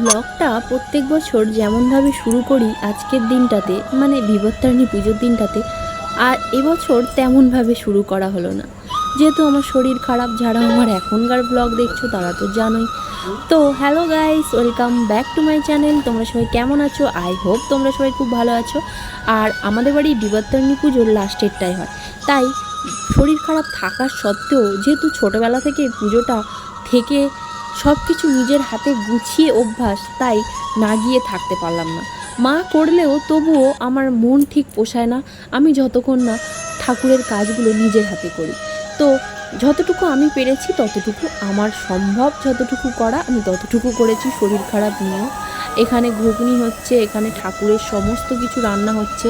ব্লগটা প্রত্যেক বছর যেমনভাবে শুরু করি আজকের দিনটাতে মানে বিবর্তারিণী পুজোর দিনটাতে, আর এবছর তেমনভাবে শুরু করা হলো না। যেহেতু আমার শরীর খারাপ, যারা আমার এখনকার ব্লগ দেখছ তারা তো জানোই। তো hello guys welcome back to my channel তোমরা সবাই কেমন আছো? আই হোপ তোমরা সবাই খুব ভালো আছো। আর আমাদের বাড়ি বিবর্তারিণী পুজোর লাস্টেরটাই হয়। তাই শরীর খারাপ থাকার সত্ত্বেও, যেহেতু ছোটোবেলা থেকে পুজোটা থেকে সব কিছু নিজের হাতে গুছিয়ে অভ্যাস, তাই না গিয়ে থাকতে পারলাম না। মা করলেও তবুও আমার মন ঠিক পোষায় না, আমি যতক্ষণ না ঠাকুরের কাজগুলো নিজের হাতে করি। তো যতটুকু আমি পেরেছি, ততটুকু আমার সম্ভব, যতটুকু করা আমি ততটুকু করেছি শরীর খারাপ নিয়েও। এখানে ঘুগনি হচ্ছে, এখানে ঠাকুরের সমস্ত কিছু রান্না হচ্ছে,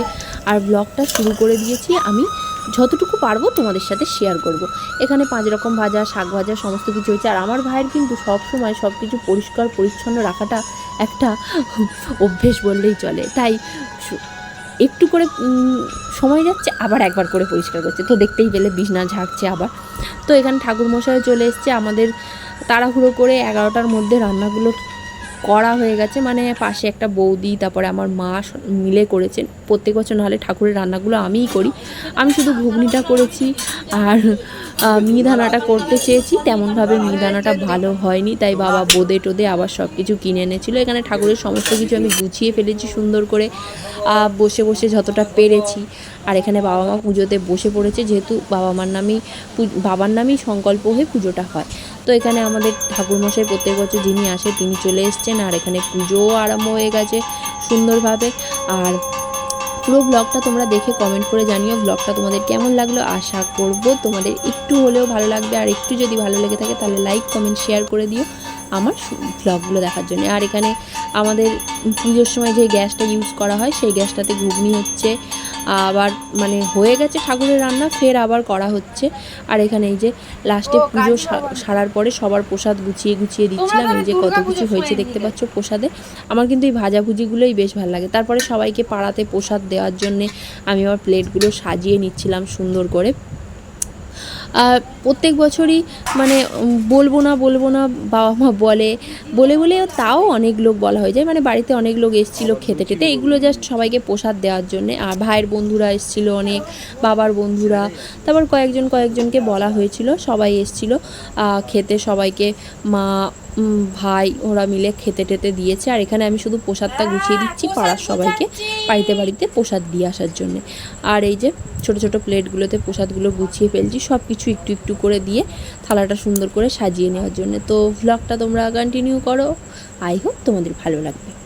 আর ব্লগটা শুরু করে দিয়েছি আমি যতটুকু পারব তোমাদের সাথে শেয়ার করব। এখানে পাঁচ রকম ভাজা, শাক ভাজা, সমস্ত কিছু হয়েছে। আর আমার ভাইয়ের কিন্তু সব সময় সব কিছু পরিষ্কার, পরিচ্ছন্ন রাখাটা একটা অভ্যেস বললেই চলে। তাই একটু করে সময় যাচ্ছে, আবার একবার করে পরিষ্কার করছে। তো দেখতেই পেলে বিছনা ঝাড়ছে আবার। তো এখানে ঠাকুর মশাই চলে এসছে। আমাদের তাড়াহুড়ো করে এগারোটার মধ্যে রান্নাগুলো করা হয়ে গেছে মানে পাশে একটা বৌদি, তারপরে আমার মা মিলে করেছেন। প্রত্যেক বছর নাহলে ঠাকুরের রান্নাগুলো আমিই করি। আমি শুধু ঘুগনিটা করেছি আর মিহিদানাটা করতে চেয়েছি। তেমনভাবে মিহিদানাটা ভালো হয়নি, তাই বাবা বোদে টোদে আবার সব কিছু কিনে এনেছিলো। এখানে ঠাকুরের সমস্ত কিছু আমি গুছিয়ে ফেলেছি সুন্দর করে। বসে বসে যতটা পেরেছি। আর এখানে বাবা মা পুজোতে বসে পড়েছে, যেহেতু বাবা মার নামেই বাবার নামেই সংকল্প হয়ে পুজোটা হয়। তো এখানে আমাদের ঠাকুরমশাই প্রত্যেক বছর যিনি আসে তিনি চলে এসছেন, আর এখানে পুজোও আরম্ভ হয়ে গেছে সুন্দরভাবে। আর পুরো ব্লগটা তোমরা দেখে কমেন্ট করে জানিও ব্লগটা তোমাদের কেমন লাগল। আশা করব তোমাদের একটু হলেও ভালো লাগবে, আর একটু যদি ভালো লেগে থাকে তাহলে লাইক কমেন্ট শেয়ার করে দিও। আমার ব্লগগুলো দেখার জন্য। আর এখানে আমাদের পুজোর সময় যে গ্যাসটা ইউজ করা হয় সেই গ্যাসটাতে ঘুগনি হচ্ছে। আবার মানে হয়ে গেছে ঠাকুরের রান্না ফের আবার করা হচ্ছে। আর এখানে এই যে লাস্টে পুজো সারার পরে সবার প্রসাদ গুছিয়ে গুছিয়ে দিচ্ছিলাম। এই যে কত কিছু হয়েছে দেখতে পাচ্ছ প্রসাদে? আমার কিন্তু এই ভাজাভুজিগুলোই বেশ ভালো লাগে। তারপরে সবাইকে পাড়াতে প্রসাদ দেওয়ার জন্যে আমি আমার প্লেটগুলো সাজিয়ে নিচ্ছিলাম সুন্দর করে। প্রত্যেক বছরই মানে বলব না বলব না বাবা মা বলে। বলে বলে তাও অনেক লোক বলা হয়ে যায়। মানে বাড়িতে অনেক লোক এসেছিল খেতে টেতে। এগুলো জাস্ট সবাইকে প্রসাদ দেওয়ার জন্যে। আর ভাইয়ের বন্ধুরা এসেছিল অনেক, বাবার বন্ধুরা। তারপর কয়েকজন কয়েকজনকে বলা হয়েছিল। সবাই এসেছিল খেতে সবাইকে। মা ভাই ওরা মিলে খেতে টেতে দিয়েছে। আর এখানে আমি শুধু প্রসাদটা গুছিয়ে দিচ্ছি পাড়ার সবাইকে বাড়িতে বাড়িতে প্রসাদ দিয়ে আসার জন্য। আর এই যে ছোট ছোট প্লেটগুলোতে প্রসাদগুলো গুছিয়ে ফেলছি সব কিছু একটু একটু করে দিয়ে থালাটা সুন্দর করে সাজিয়ে নেওয়ার জন্য। তো ভ্লগটা তোমরা কন্টিনিউ করো। আই হোপ তোমাদের ভালো লাগবে।